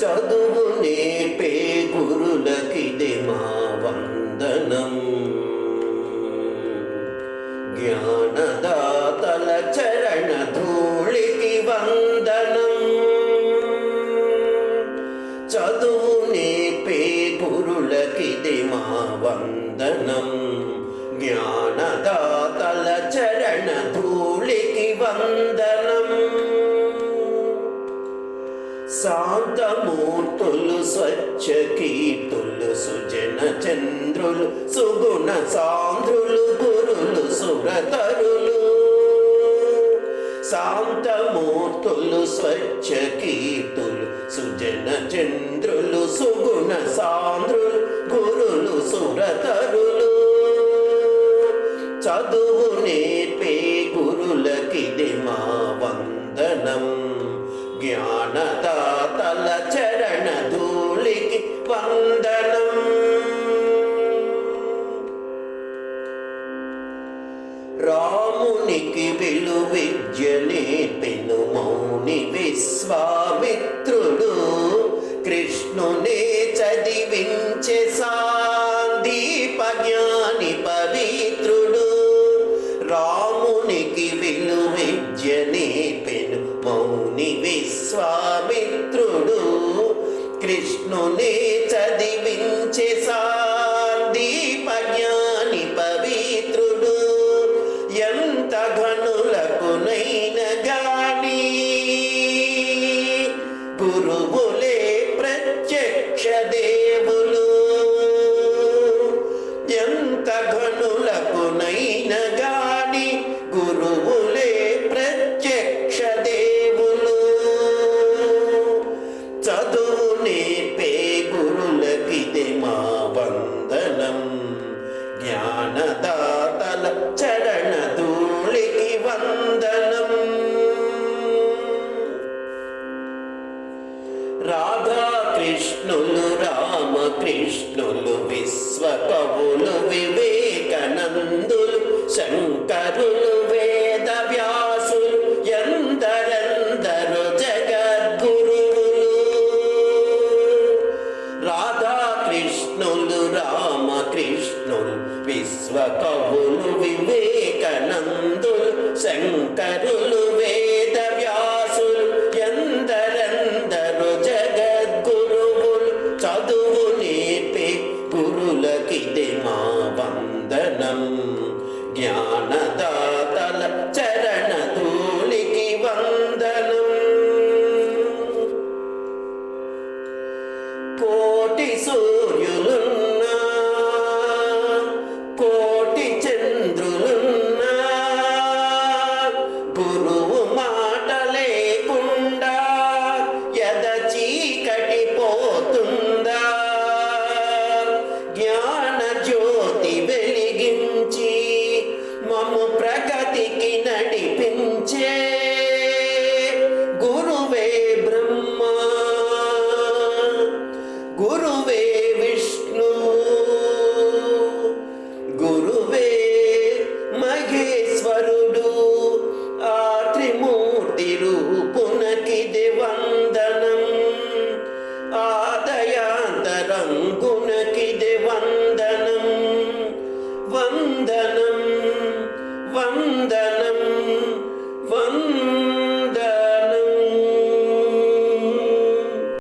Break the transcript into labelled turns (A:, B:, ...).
A: చదువు నేర్పే గురులకిది మా వందనం. జ్ఞానదాతల చరణ ధూళికి వందనం. చదువు నేర్పే గురులకిది మా వందనం. జ్ఞాన శాంతమూర్తులు స్వచ్ఛ కీర్తులు సుజన చంద్రులు సుగుణ సాంద్రులు గురులు సురతరులు శాంతమూర్తులు స్వచ్ఛ కీర్తులు సుజన చంద్రులు సుగుణ సాంద్రులు గురులు సురతరులు చదువు నేర్పే గురులకిది మా వందనం. జ్ఞానదా జ్ఞానదాతల చరణ ధూళికి వందనం. రామునికి విలు విద్య నేర్పెను మౌని విశ్వామిత్రుడు మిత్రుడు కృష్ణుని చదివించే సాందీప జ్ఞాని పవిత్రుడు. ఎంత ఘనులకునైన గాని గురువులే ప్రత్యక్ష దేవులు. ఎంత ఘనులకు చదువు నేర్పే గురులకిది మా వందనం. జ్ఞానదాతల చరణ ధూళికి వందనం. రాధాకృష్ణులు రామకృష్ణులు విశ్వ కవులు వివేకానందులు ఎంతరులు వేద వ్యాసులు ఎందరందరు జగద్గురువులు చదువు నేర్పి గురులకిదే మా వందనం. జ్ఞానదాతల చరణ ధూళికి వందనం. కోటి సూర్యు పూజే గురువే బ్రహ్మ. గురువే విష్ణు. గురువే మహేశ్వరుడు. ఆ త్రిమూర్తి రూపునకి వందనం. ఆదయాంతరంగునకి వందనం. వందనం వందనం.